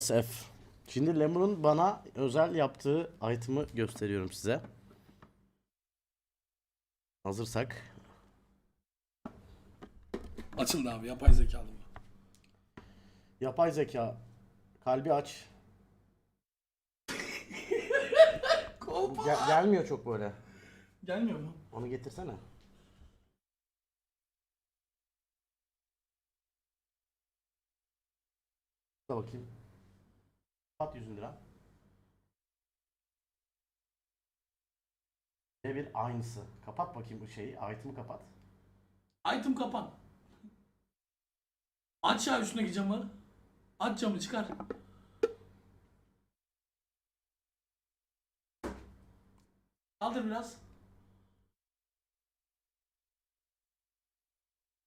F. Şimdi Lemur'un bana özel yaptığı item'ı gösteriyorum size. Hazırsak. Açıldı abi yapay zekalı bu. Yapay zeka. Kalbi aç. Kolpa. Gel- gelmiyor çok böyle. Gelmiyor mu? Onu getirsene. Da bakayım. Kapat 100 lira. bir aynısı. Kapat bakayım bu şeyi. Item'ı kapat. Item kapan. Aç ya üstündeki camı. Aç camı çıkar. Kaldır biraz.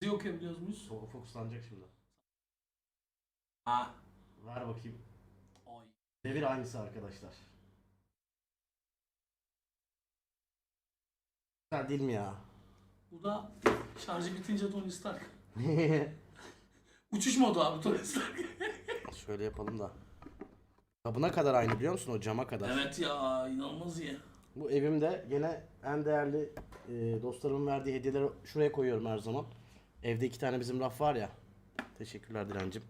Bizi okuyabiliyoruz muyuz? O fokuslanacak şimdi. Ha. Ver bakayım. Bir aynısı arkadaşlar. Güzel değil mi ya? Bu da şarjı bitince Tony Stark. Uçuş modu abi Tony Stark. Şöyle yapalım da. Kabına kadar aynı biliyor musun o cama kadar. evet ya inanılmaz iyi. Bu evimde gene en değerli e, dostlarımın verdiği hediyeleri şuraya koyuyorum her zaman. Evde iki tane bizim raf var ya. Teşekkürler Dilancım.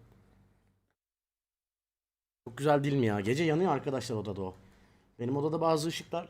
Çok güzel değil mi ya? Gece yanıyor arkadaşlar odada o. Benim odada bazı ışıklar